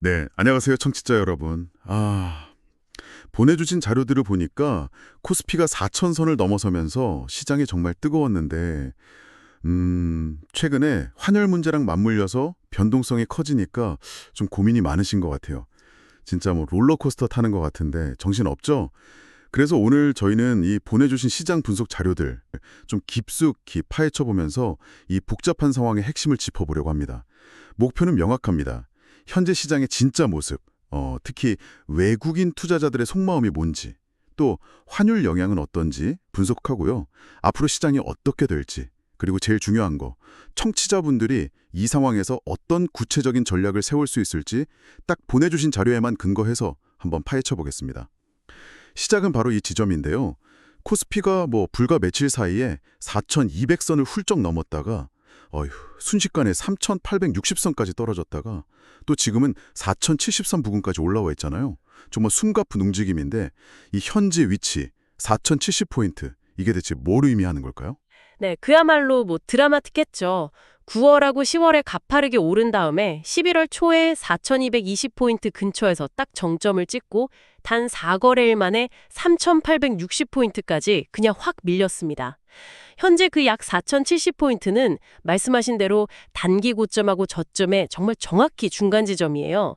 네, 안녕하세요, 청취자 여러분. 아, 보내주신 자료들을 보니까 코스피가 4천선을 넘어서면서 시장이 정말 뜨거웠는데, 음, 최근에 환율 문제랑 맞물려서 변동성이 커지니까 좀 고민이 많으신 것 같아요. 진짜 뭐 롤러코스터 타는 것 같은데 정신 없죠? 그래서 오늘 저희는 이 보내주신 시장 분석 자료들 좀 깊숙이 파헤쳐 보면서 이 복잡한 상황의 핵심을 짚어보려고 합니다. 목표는 명확합니다. 현재 시장의 진짜 모습, 어, 특히 외국인 투자자들의 속마음이 뭔지, 또 환율 영향은 어떤지 분석하고요. 앞으로 시장이 어떻게 될지, 그리고 제일 중요한 거, 청취자분들이 이 상황에서 어떤 구체적인 전략을 세울 수 있을지 딱 보내주신 자료에만 근거해서 한번 파헤쳐 보겠습니다. 시작은 바로 이 지점인데요. 코스피가 뭐 불과 며칠 사이에 4,200선을 훌쩍 넘었다가 어휴, 순식간에 3,860선까지 떨어졌다가 또 지금은 4,070선 부근까지 올라와 있잖아요. 정말 숨가쁜 움직임인데 이 현재 위치 4,070포인트 이게 대체 뭘 의미하는 걸까요? 네, 그야말로 뭐 드라마틱했죠. 9월하고 10월에 가파르게 오른 다음에 11월 초에 4220포인트 근처에서 딱 정점을 찍고 단 4거래일 만에 3860포인트까지 그냥 확 밀렸습니다. 현재 그 약 4070포인트는 말씀하신 대로 단기 고점하고 저점의 정말 정확히 중간 지점이에요.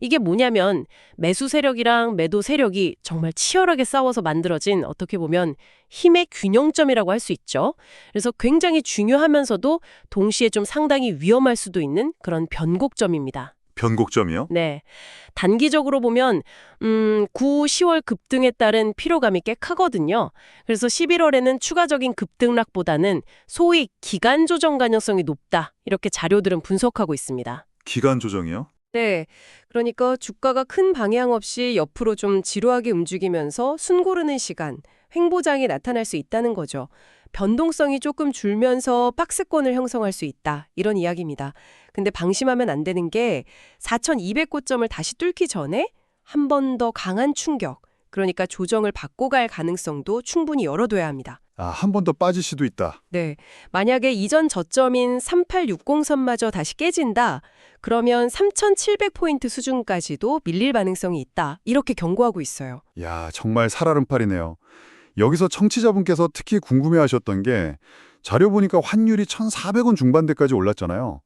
이게 뭐냐면 매수 세력이랑 매도 세력이 정말 치열하게 싸워서 만들어진 어떻게 보면 힘의 균형점이라고 할 수 있죠. 그래서 굉장히 중요하면서도 동시에 좀 상당히 위험할 수도 있는 그런 변곡점입니다. 변곡점이요? 네. 단기적으로 보면 음, 9, 10월 급등에 따른 피로감이 꽤 크거든요. 그래서 11월에는 추가적인 급등락보다는 소위 기간 조정 가능성이 높다. 이렇게 자료들은 분석하고 있습니다. 기간 조정이요? 네. 그러니까 주가가 큰 방향 없이 옆으로 좀 지루하게 움직이면서 숨 고르는 시간, 횡보장이 나타날 수 있다는 거죠. 변동성이 조금 줄면서 박스권을 형성할 수 있다. 이런 이야기입니다. 근데 방심하면 안 되는 게 4,200고점을 다시 뚫기 전에 한 번 더 강한 충격, 그러니까 조정을 받고 갈 가능성도 충분히 열어둬야 합니다. 아, 한 번 더 빠질 수도 있다. 네. 만약에 이전 저점인 3860선마저 다시 깨진다. 그러면 3700포인트 수준까지도 밀릴 가능성이 있다. 이렇게 경고하고 있어요. 야, 정말 살얼음팔이네요. 여기서 청취자분께서 특히 궁금해하셨던 게 자료 보니까 환율이 1,400원 중반대까지 올랐잖아요.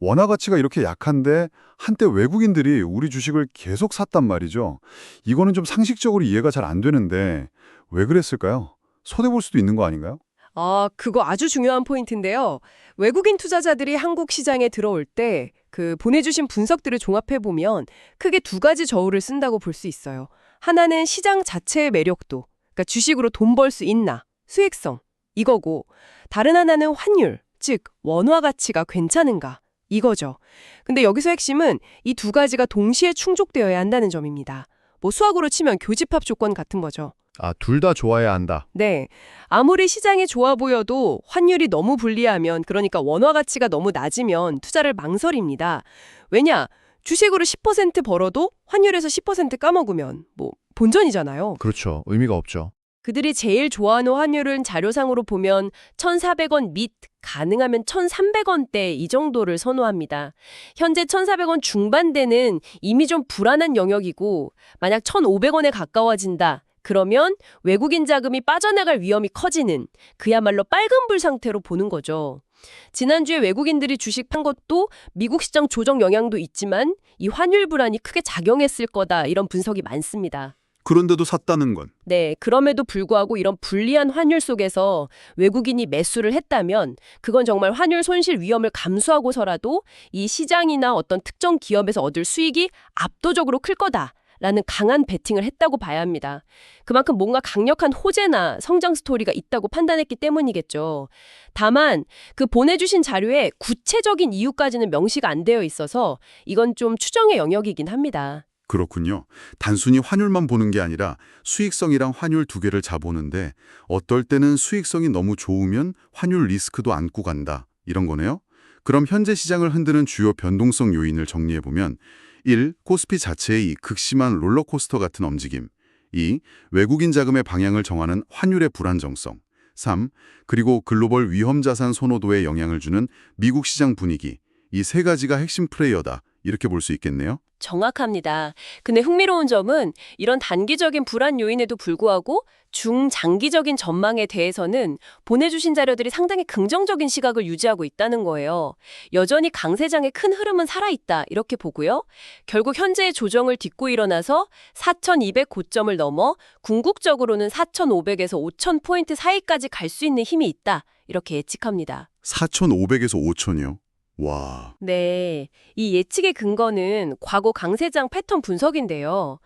원화 가치가 이렇게 약한데 한때 외국인들이 우리 주식을 계속 샀단 말이죠. 이거는 좀 상식적으로 이해가 잘 안 되는데 왜 그랬을까요? 손해볼 수도 있는 거 아닌가요? 아, 그거 아주 중요한 포인트인데요. 외국인 투자자들이 한국 시장에 들어올 때 그 보내주신 분석들을 종합해보면 크게 두 가지 저울을 쓴다고 볼 수 있어요. 하나는 시장 자체의 매력도, 그러니까 주식으로 돈 벌 수 있나, 수익성, 이거고, 다른 하나는 환율, 즉 원화 가치가 괜찮은가, 이거죠. 근데 여기서 핵심은 이 두 가지가 동시에 충족되어야 한다는 점입니다. 뭐 수학으로 치면 교집합 조건 같은 거죠. 아, 둘 다 좋아야 한다. 네. 아무리 시장이 좋아 보여도 환율이 너무 불리하면 그러니까 원화 가치가 너무 낮으면 투자를 망설입니다. 왜냐? 주식으로 10% 벌어도 환율에서 10% 까먹으면 뭐 본전이잖아요. 그렇죠. 의미가 없죠. 그들이 제일 좋아하는 환율은 자료상으로 보면 1,400원 밑, 가능하면 1,300원대 이 정도를 선호합니다. 현재 1,400원 중반대는 이미 좀 불안한 영역이고 만약 1,500원에 가까워진다. 그러면 외국인 자금이 빠져나갈 위험이 커지는 그야말로 빨간불 상태로 보는 거죠. 지난주에 외국인들이 주식 판 것도 미국 시장 조정 영향도 있지만 이 환율 불안이 크게 작용했을 거다 이런 분석이 많습니다. 그런데도 샀다는 건 네, 그럼에도 불구하고 이런 불리한 환율 속에서 외국인이 매수를 했다면 그건 정말 환율 손실 위험을 감수하고서라도 이 시장이나 어떤 특정 기업에서 얻을 수익이 압도적으로 클 거다. 라는 강한 베팅을 했다고 봐야 합니다. 그만큼 뭔가 강력한 호재나 성장 스토리가 있다고 판단했기 때문이겠죠. 다만 그 보내주신 자료에 구체적인 이유까지는 명시가 안 되어 있어서 이건 좀 추정의 영역이긴 합니다. 그렇군요. 단순히 환율만 보는 게 아니라 수익성이랑 환율 두 개를 잡보는데 어떨 때는 수익성이 너무 좋으면 환율 리스크도 안고 간다. 이런 거네요. 그럼 현재 시장을 흔드는 주요 변동성 요인을 정리해보면 1. 코스피 자체의 이 극심한 롤러코스터 같은 움직임 2. 외국인 자금의 방향을 정하는 환율의 불안정성 3. 그리고 글로벌 위험자산 선호도에 영향을 주는 미국 시장 분위기 이 세 가지가 핵심 플레이어다. 이렇게 볼 수 있겠네요. 정확합니다. 근데 흥미로운 점은 이런 단기적인 불안 요인에도 불구하고 중장기적인 전망에 대해서는 보내주신 자료들이 상당히 긍정적인 시각을 유지하고 있다는 거예요. 여전히 강세장의 큰 흐름은 살아있다 이렇게 보고요. 결국 현재의 조정을 딛고 일어나서 4,200 고점을 넘어 궁극적으로는 4,500에서 5,000포인트 사이까지 갈 수 있는 힘이 있다 이렇게 예측합니다. 4,500에서 5,000이요. 와, 네, 이 예측의 근거는 과거 강세장 패턴 분석인데요.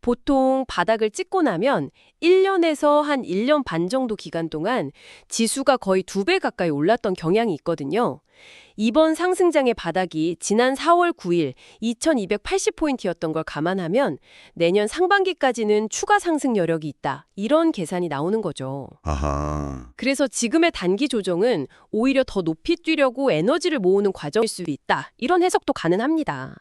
보통 바닥을 찍고 나면 1년에서 한 1년 반 정도 기간 동안 지수가 거의 두 배 가까이 올랐던 경향이 있거든요. 이번 상승장의 바닥이 지난 4월 9일 2280포인트였던 걸 감안하면 내년 상반기까지는 추가 상승 여력이 있다. 이런 계산이 나오는 거죠. 아하. 그래서 지금의 단기 조정은 오히려 더 높이 뛰려고 에너지를 모으는 과정일 수 있다. 이런 해석도 가능합니다.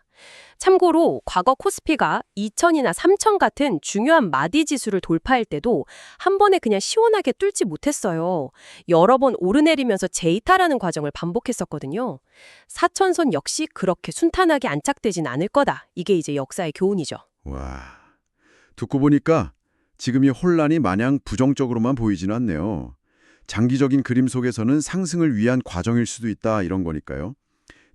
참고로 과거 코스피가 2000이나 3000 같은 중요한 마디 지수를 돌파할 때도 한 번에 그냥 시원하게 뚫지 못했어요. 여러 번 오르내리면서 재이탈하는 과정을 반복했었거든요. 4000선 역시 그렇게 순탄하게 안착되진 않을 거다. 이게 이제 역사의 교훈이죠. 와. 듣고 보니까 지금 이 혼란이 마냥 부정적으로만 보이지는 않네요. 장기적인 그림 속에서는 상승을 위한 과정일 수도 있다 이런 거니까요.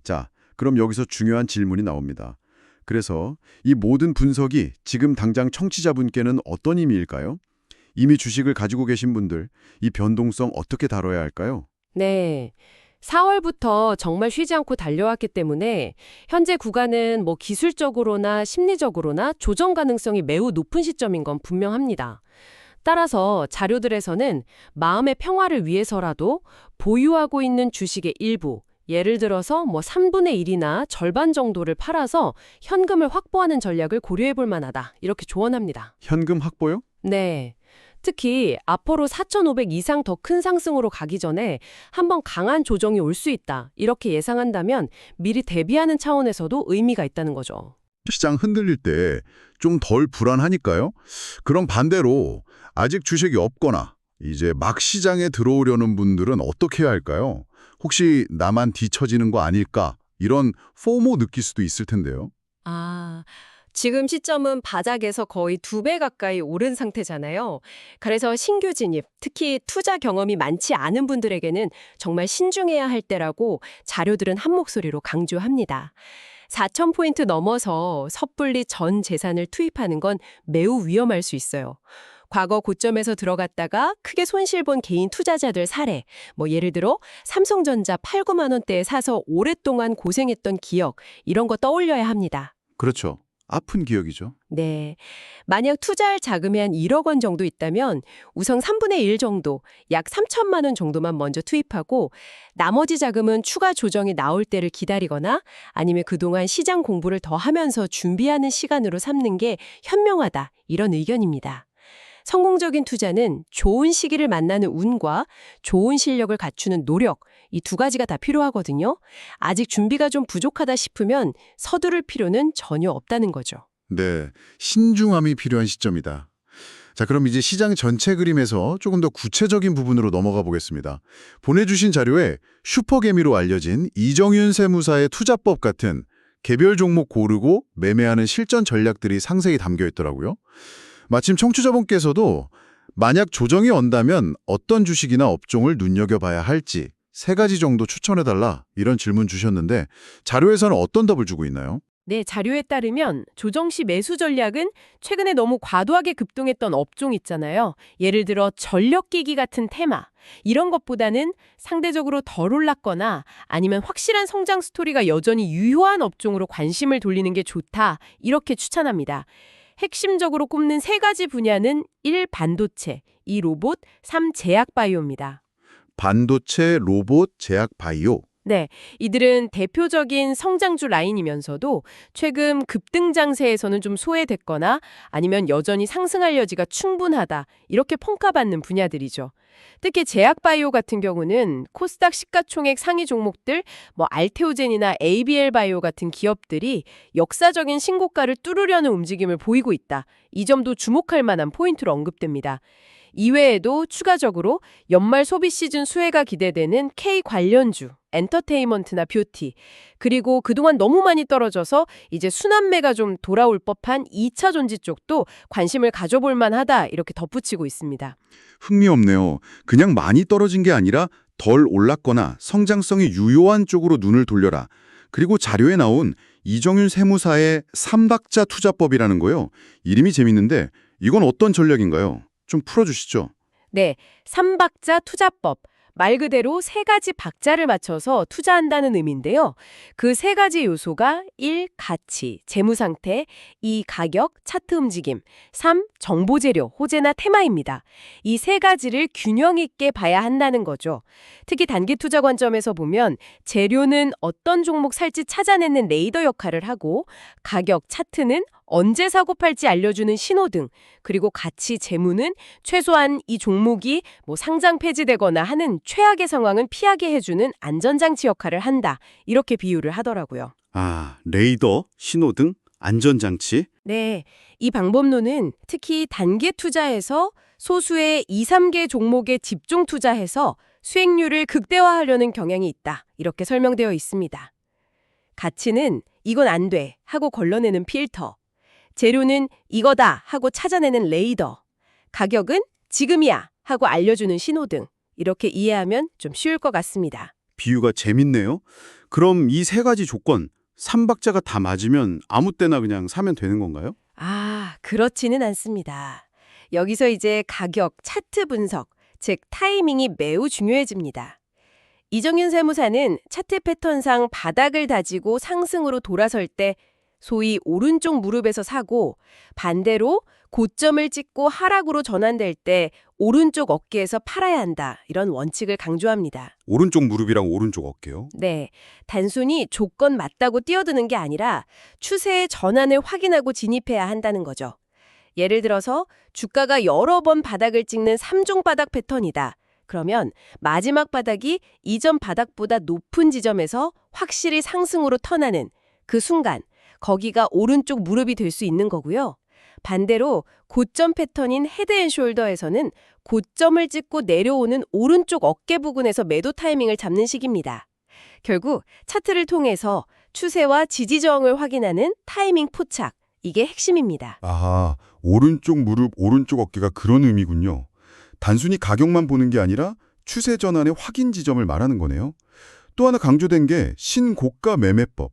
자, 그럼 여기서 중요한 질문이 나옵니다. 그래서 이 모든 분석이 지금 당장 청취자분께는 어떤 의미일까요? 이미 주식을 가지고 계신 분들, 이 변동성 어떻게 다뤄야 할까요? 네. 4월부터 정말 쉬지 않고 달려왔기 때문에 현재 구간은 뭐 기술적으로나 심리적으로나 조정 가능성이 매우 높은 시점인 건 분명합니다. 따라서 자료들에서는 마음의 평화를 위해서라도 보유하고 있는 주식의 일부, 예를 들어서 뭐 3분의 1이나 절반 정도를 팔아서 현금을 확보하는 전략을 고려해 볼 만하다. 이렇게 조언합니다. 현금 확보요? 네. 특히 앞으로 4,500 이상 더 큰 상승으로 가기 전에 한번 강한 조정이 올 수 있다. 이렇게 예상한다면 미리 대비하는 차원에서도 의미가 있다는 거죠. 시장 흔들릴 때 좀 덜 불안하니까요. 그럼 반대로 아직 주식이 없거나 이제 막 시장에 들어오려는 분들은 어떻게 해야 할까요? 혹시 나만 뒤처지는 거 아닐까? 이런 포모 느낄 수도 있을 텐데요. 아, 지금 시점은 바닥에서 거의 두 배 가까이 오른 상태잖아요. 그래서 신규 진입, 특히 투자 경험이 많지 않은 분들에게는 정말 신중해야 할 때라고 자료들은 한 목소리로 강조합니다. 4,000포인트 넘어서 섣불리 전 재산을 투입하는 건 매우 위험할 수 있어요. 과거 고점에서 들어갔다가 크게 손실 본 개인 투자자들 사례, 뭐 예를 들어 삼성전자 8, 9만 원대에 사서 오랫동안 고생했던 기억, 이런 거 떠올려야 합니다. 그렇죠. 아픈 기억이죠. 네. 만약 투자할 자금이 한 1억 원 정도 있다면 우선 3분의 1 정도, 약 3천만 원 정도만 먼저 투입하고 나머지 자금은 추가 조정이 나올 때를 기다리거나 아니면 그동안 시장 공부를 더 하면서 준비하는 시간으로 삼는 게 현명하다. 이런 의견입니다. 성공적인 투자는 좋은 시기를 만나는 운과 좋은 실력을 갖추는 노력, 이 두 가지가 다 필요하거든요. 아직 준비가 좀 부족하다 싶으면 서두를 필요는 전혀 없다는 거죠. 네, 신중함이 필요한 시점이다. 자, 그럼 이제 시장 전체 그림에서 조금 더 구체적인 부분으로 넘어가 보겠습니다. 보내주신 자료에 슈퍼개미로 알려진 이정윤 세무사의 투자법 같은 개별 종목 고르고 매매하는 실전 전략들이 상세히 담겨 있더라고요. 마침 청취자분께서도 만약 조정이 온다면 어떤 주식이나 업종을 눈여겨봐야 할지 세 가지 정도 추천해달라 이런 질문 주셨는데 자료에서는 어떤 답을 주고 있나요? 네, 자료에 따르면 조정 시 매수 전략은 최근에 너무 과도하게 급등했던 업종 있잖아요. 예를 들어 전력기기 같은 테마. 이런 것보다는 상대적으로 덜 올랐거나 아니면 확실한 성장 스토리가 여전히 유효한 업종으로 관심을 돌리는 게 좋다. 이렇게 추천합니다. 핵심적으로 꼽는 세 가지 분야는 1. 반도체, 2. 로봇, 3. 제약 바이오입니다. 반도체, 로봇, 제약, 바이오. 네, 이들은 대표적인 성장주 라인이면서도 최근 급등 장세에서는 좀 소외됐거나 아니면 여전히 상승할 여지가 충분하다 이렇게 평가받는 분야들이죠. 특히 제약바이오 같은 경우는 코스닥 시가총액 상위 종목들 뭐 알테오젠이나 ABL 바이오 같은 기업들이 역사적인 신고가를 뚫으려는 움직임을 보이고 있다. 이 점도 주목할 만한 포인트로 언급됩니다. 이외에도 추가적으로 연말 소비 시즌 수혜가 기대되는 K 관련주, 엔터테인먼트나 뷰티, 그리고 그동안 너무 많이 떨어져서 이제 순환매가 좀 돌아올 법한 2차 전지 쪽도 관심을 가져볼 만하다 이렇게 덧붙이고 있습니다. 흥미없네요. 그냥 많이 떨어진 게 아니라 덜 올랐거나 성장성이 유효한 쪽으로 눈을 돌려라. 그리고 자료에 나온 이정윤 세무사의 삼박자 투자법이라는 거요. 이름이 재밌는데 이건 어떤 전략인가요? 좀 풀어주시죠. 네, 삼박자 투자법. 말 그대로 세 가지 박자를 맞춰서 투자한다는 의미인데요. 그 세 가지 요소가 1. 가치, 재무 상태, 2. 가격, 차트 움직임, 3. 정보 재료, 호재나 테마입니다. 이 세 가지를 균형 있게 봐야 한다는 거죠. 특히 단기 투자 관점에서 보면 재료는 어떤 종목 살지 찾아내는 레이더 역할을 하고 가격, 차트는 언제 사고 팔지 알려주는 신호등, 그리고 가치, 재무는 최소한 이 종목이 뭐 상장 폐지되거나 하는 최악의 상황은 피하게 해주는 안전장치 역할을 한다. 이렇게 비유를 하더라고요. 아, 레이더, 신호등, 안전장치. 네, 이 방법론은 특히 단기 투자에서 소수의 2, 3개 종목에 집중 투자해서 수익률을 극대화하려는 경향이 있다. 이렇게 설명되어 있습니다. 가치는 이건 안 돼 하고 걸러내는 필터. 재료는 이거다 하고 찾아내는 레이더. 가격은 지금이야 하고 알려주는 신호등. 이렇게 이해하면 좀 쉬울 것 같습니다. 비유가 재밌네요. 그럼 이 세 가지 조건, 삼박자가 다 맞으면 아무 때나 그냥 사면 되는 건가요? 아, 그렇지는 않습니다. 여기서 이제 가격, 차트 분석, 즉 타이밍이 매우 중요해집니다. 이정윤 세무사는 차트 패턴상 바닥을 다지고 상승으로 돌아설 때 소위 오른쪽 무릎에서 사고 반대로 고점을 찍고 하락으로 전환될 때 오른쪽 어깨에서 팔아야 한다. 이런 원칙을 강조합니다. 오른쪽 무릎이랑 오른쪽 어깨요. 네, 단순히 조건 맞다고 뛰어드는 게 아니라 추세의 전환을 확인하고 진입해야 한다는 거죠. 예를 들어서 주가가 여러 번 바닥을 찍는 3종 바닥 패턴이다. 그러면 마지막 바닥이 이전 바닥보다 높은 지점에서 확실히 상승으로 턴하는 그 순간 거기가 오른쪽 무릎이 될 수 있는 거고요. 반대로 고점 패턴인 헤드앤숄더에서는 고점을 찍고 내려오는 오른쪽 어깨 부근에서 매도 타이밍을 잡는 식입니다. 결국 차트를 통해서 추세와 지지 저항을 확인하는 타이밍 포착, 이게 핵심입니다. 아하, 오른쪽 무릎, 오른쪽 어깨가 그런 의미군요. 단순히 가격만 보는 게 아니라 추세 전환의 확인 지점을 말하는 거네요. 또 하나 강조된 게 신고가 매매법,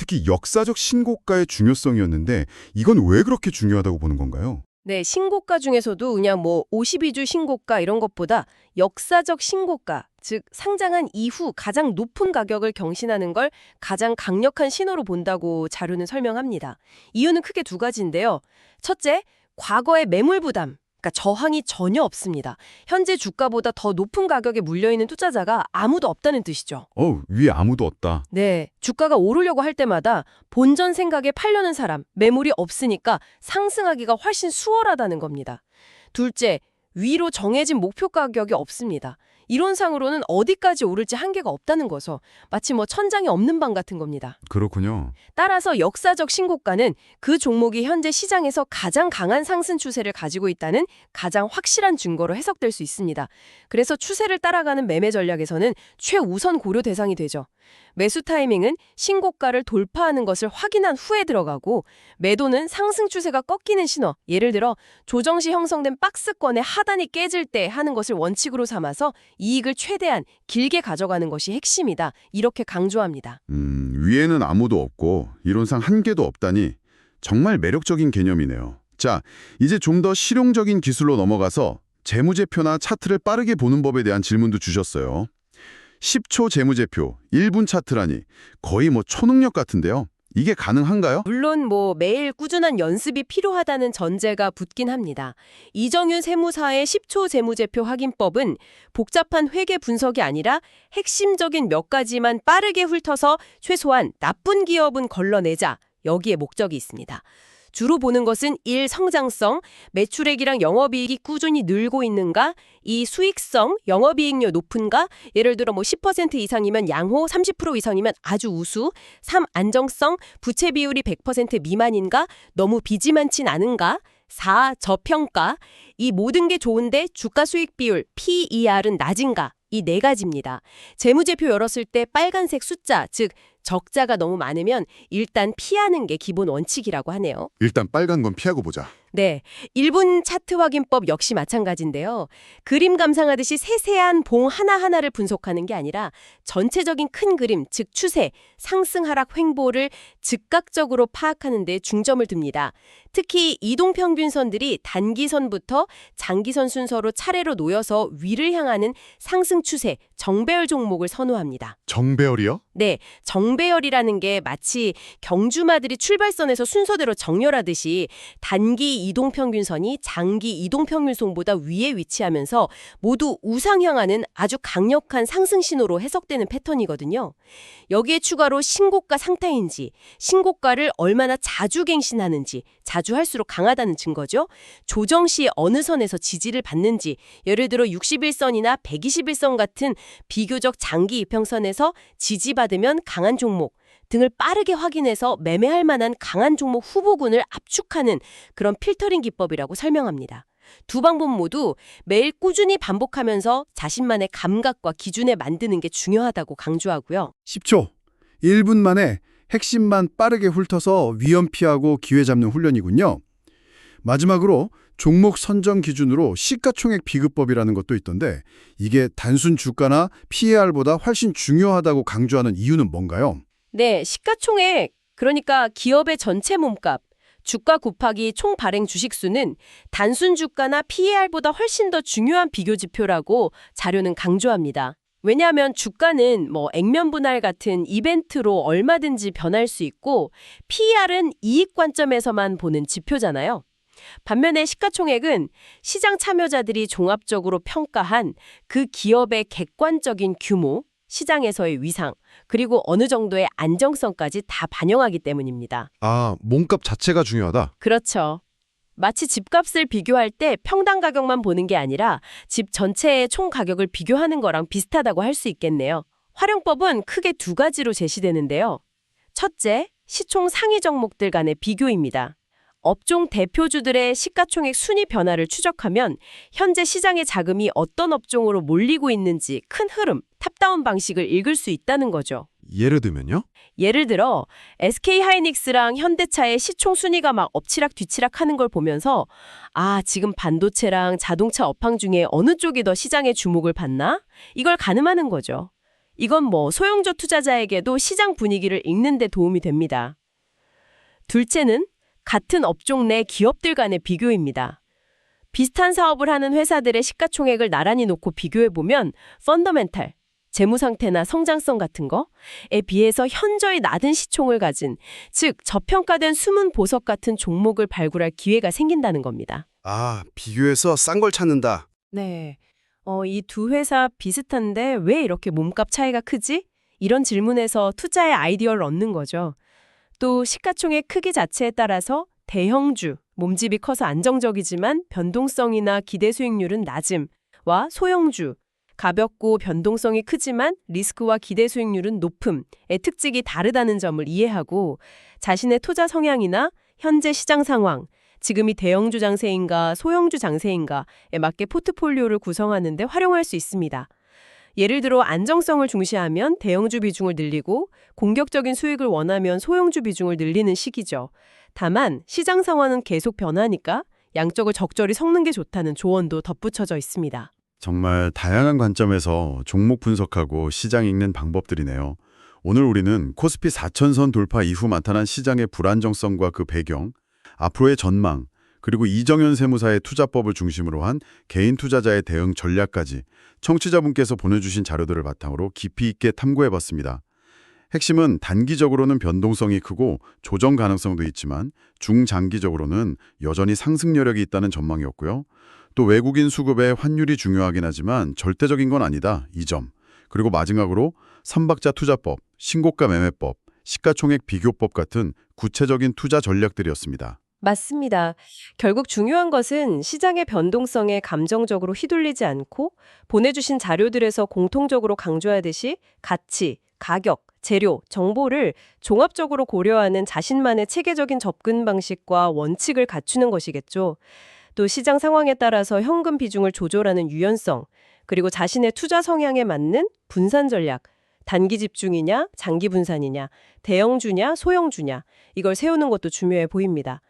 특히 역사적 신고가의 중요성이었는데 이건 왜 그렇게 중요하다고 보는 건가요? 네, 신고가 중에서도 그냥 뭐 52주 신고가 이런 것보다 역사적 신고가, 즉 상장한 이후 가장 높은 가격을 경신하는 걸 가장 강력한 신호로 본다고 자료는 설명합니다. 이유는 크게 두 가지인데요. 첫째, 과거의 매물 부담. 그러니까 저항이 전혀 없습니다. 현재 주가보다 더 높은 가격에 물려있는 투자자가 아무도 없다는 뜻이죠. 어, 위에 아무도 없다. 네, 주가가 오르려고 할 때마다 본전 생각에 팔려는 사람, 매물이 없으니까 상승하기가 훨씬 수월하다는 겁니다. 둘째, 위로 정해진 목표 가격이 없습니다. 이론상으로는 어디까지 오를지 한계가 없다는 거서 마치 뭐 천장이 없는 방 같은 겁니다. 그렇군요. 따라서 역사적 신고가는 그 종목이 현재 시장에서 가장 강한 상승 추세를 가지고 있다는 가장 확실한 증거로 해석될 수 있습니다. 그래서 추세를 따라가는 매매 전략에서는 최우선 고려 대상이 되죠. 매수 타이밍은 신고가를 돌파하는 것을 확인한 후에 들어가고 매도는 상승 추세가 꺾이는 신호, 예를 들어 조정 시 형성된 박스권의 하단이 깨질 때 하는 것을 원칙으로 삼아서 이익을 최대한 길게 가져가는 것이 핵심이다. 이렇게 강조합니다. 음, 위에는 아무도 없고 이론상 한계도 없다니 정말 매력적인 개념이네요. 자, 이제 좀 더 실용적인 기술로 넘어가서 재무제표나 차트를 빠르게 보는 법에 대한 질문도 주셨어요. 10초 재무제표, 1분 차트라니 거의 뭐 초능력 같은데요. 이게 가능한가요? 물론 뭐 매일 꾸준한 연습이 필요하다는 전제가 붙긴 합니다. 이정윤 세무사의 10초 재무제표 확인법은 복잡한 회계 분석이 아니라 핵심적인 몇 가지만 빠르게 훑어서 최소한 나쁜 기업은 걸러내자 여기에 목적이 있습니다. 주로 보는 것은 1. 성장성, 매출액이랑 영업이익이 꾸준히 늘고 있는가 2. 수익성, 영업이익률 높은가 예를 들어 뭐 10% 이상이면 양호, 30% 이상이면 아주 우수 3. 안정성, 부채 비율이 100% 미만인가 너무 많진 않은가 4. 저평가. 이 모든 게 좋은데 주가 수익 비율 PER은 낮은가? 이 네 가지입니다. 재무제표 열었을 때 빨간색 숫자, 즉 적자가 너무 많으면 일단 피하는 게 기본 원칙이라고 하네요. 일단 빨간 건 피하고 보자. 네. 1분 차트 확인법 역시 마찬가지인데요. 그림 감상하듯이 세세한 봉 하나하나를 분석하는 게 아니라 전체적인 큰 그림, 즉 추세, 상승 하락 횡보를 즉각적으로 파악하는 데 중점을 둡니다. 특히 이동평균선들이 단기선부터 장기선 순서로 차례로 놓여서 위를 향하는 상승 추세, 정배열 종목을 선호합니다. 정배열이요? 네, 정배열이라는 게 마치 경주마들이 출발선에서 순서대로 정렬하듯이 단기 이동평균선이 장기 이동평균선보다 위에 위치하면서 모두 우상향하는 아주 강력한 상승 신호로 해석되는 패턴이거든요. 여기에 추가로 신고가 상타인지, 신고가를 얼마나 자주 갱신하는지, 자주 할수록 강하다는 증거죠. 조정 시 어느 선에서 지지를 받는지, 예를 들어 61선이나 121선 같은 비교적 장기 이평선에서 지지받으면 강한 종목 등을 빠르게 확인해서 매매할 만한 강한 종목 후보군을 압축하는 그런 필터링 기법이라고 설명합니다. 두 방법 모두 매일 꾸준히 반복하면서 자신만의 감각과 기준에 만드는 게 중요하다고 강조하고요. 10초, 1분 만에 핵심만 빠르게 훑어서 위험 피하고 기회 잡는 훈련이군요. 마지막으로 종목 선정 기준으로 시가총액 비급법이라는 것도 있던데 이게 단순 주가나 PER보다 훨씬 중요하다고 강조하는 이유는 뭔가요? 네, 시가총액, 그러니까 기업의 전체 몸값, 주가 곱하기 총 발행 주식수는 단순 주가나 PER보다 훨씬 더 중요한 비교 지표라고 자료는 강조합니다. 왜냐하면 주가는 뭐 액면 분할 같은 이벤트로 얼마든지 변할 수 있고 PER은 이익 관점에서만 보는 지표잖아요. 반면에 시가총액은 시장 참여자들이 종합적으로 평가한 그 기업의 객관적인 규모, 시장에서의 위상, 그리고 어느 정도의 안정성까지 다 반영하기 때문입니다. 아, 몸값 자체가 중요하다. 그렇죠. 마치 집값을 비교할 때 평당 가격만 보는 게 아니라 집 전체의 총 가격을 비교하는 거랑 비슷하다고 할 수 있겠네요. 활용법은 크게 두 가지로 제시되는데요. 첫째, 시총 상위 종목들 간의 비교입니다. 업종 대표주들의 시가총액 순위 변화를 추적하면 현재 시장의 자금이 어떤 업종으로 몰리고 있는지 큰 흐름, 탑다운 방식을 읽을 수 있다는 거죠. 예를 들면요? 예를 들어 SK 하이닉스랑 현대차의 시총 순위가 막 엎치락 뒤치락 하는 걸 보면서 아, 지금 반도체랑 자동차 업황 중에 어느 쪽이 더 시장의 주목을 받나? 이걸 가늠하는 거죠. 이건 뭐 소형주 투자자에게도 시장 분위기를 읽는 데 도움이 됩니다. 둘째는 같은 업종 내 기업들 간의 비교입니다. 비슷한 사업을 하는 회사들의 시가총액을 나란히 놓고 비교해 보면 펀더멘탈, 재무 상태나 성장성 같은 거에 비해서 현저히 낮은 시총을 가진 즉 저평가된 숨은 보석 같은 종목을 발굴할 기회가 생긴다는 겁니다. 아, 비교해서 싼 걸 찾는다. 네. 어, 이 두 회사 비슷한데 왜 이렇게 몸값 차이가 크지? 이런 질문에서 투자의 아이디어를 얻는 거죠. 또 시가총액 크기 자체에 따라서 대형주, 몸집이 커서 안정적이지만 변동성이나 기대 수익률은 낮음과 소형주, 가볍고 변동성이 크지만 리스크와 기대 수익률은 높음의 특징이 다르다는 점을 이해하고 자신의 투자 성향이나 현재 시장 상황, 지금이 대형주 장세인가 소형주 장세인가에 맞게 포트폴리오를 구성하는 데 활용할 수 있습니다. 예를 들어 안정성을 중시하면 대형주 비중을 늘리고 공격적인 수익을 원하면 소형주 비중을 늘리는 식이죠. 다만 시장 상황은 계속 변하니까 양쪽을 적절히 섞는 게 좋다는 조언도 덧붙여져 있습니다. 정말 다양한 관점에서 종목 분석하고 시장 읽는 방법들이네요. 오늘 우리는 코스피 4천선 돌파 이후 나타난 시장의 불안정성과 그 배경, 앞으로의 전망, 그리고 이정현 세무사의 투자법을 중심으로 한 개인 투자자의 대응 전략까지 청취자분께서 보내주신 자료들을 바탕으로 깊이 있게 탐구해봤습니다. 핵심은 단기적으로는 변동성이 크고 조정 가능성도 있지만 중장기적으로는 여전히 상승 여력이 있다는 전망이었고요. 또 외국인 수급의 환율이 중요하긴 하지만 절대적인 건 아니다. 이 점. 그리고 마지막으로 삼박자 투자법, 신고가 매매법, 시가총액 비교법 같은 구체적인 투자 전략들이었습니다. 맞습니다. 결국 중요한 것은 시장의 변동성에 감정적으로 휘둘리지 않고 보내주신 자료들에서 공통적으로 강조하듯이 가치, 가격, 재료, 정보를 종합적으로 고려하는 자신만의 체계적인 접근 방식과 원칙을 갖추는 것이겠죠. 또 시장 상황에 따라서 현금 비중을 조절하는 유연성, 그리고 자신의 투자 성향에 맞는 분산 전략, 단기 집중이냐, 장기 분산이냐, 대형주냐, 소형주냐, 이걸 세우는 것도 중요해 보입니다.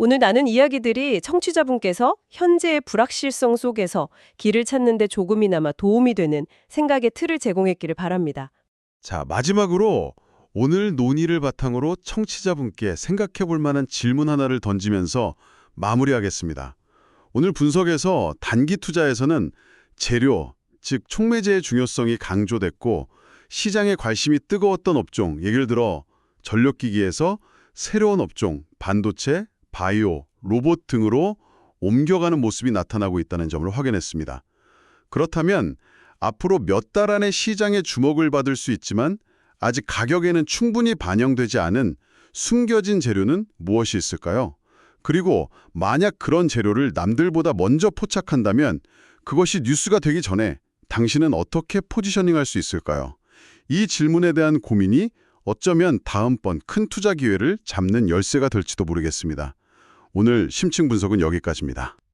오늘 나눈 이야기들이 청취자분께서 현재의 불확실성 속에서 길을 찾는 데 조금이나마 도움이 되는 생각의 틀을 제공했기를 바랍니다. 자, 마지막으로 오늘 논의를 바탕으로 청취자분께 생각해 볼 만한 질문 하나를 던지면서 마무리하겠습니다. 오늘 분석에서 단기 투자에서는 재료, 즉 촉매제의 중요성이 강조됐고 시장에 관심이 뜨거웠던 업종, 예를 들어 전력기기에서 새로운 업종, 반도체, 바이오, 로봇 등으로 옮겨가는 모습이 나타나고 있다는 점을 확인했습니다. 그렇다면 앞으로 몇 달 안에 시장의 주목을 받을 수 있지만 아직 가격에는 충분히 반영되지 않은 숨겨진 재료는 무엇이 있을까요? 그리고 만약 그런 재료를 남들보다 먼저 포착한다면 그것이 뉴스가 되기 전에 당신은 어떻게 포지셔닝할 수 있을까요? 이 질문에 대한 고민이 어쩌면 다음번 큰 투자 기회를 잡는 열쇠가 될지도 모르겠습니다. 오늘 심층 분석은 여기까지입니다.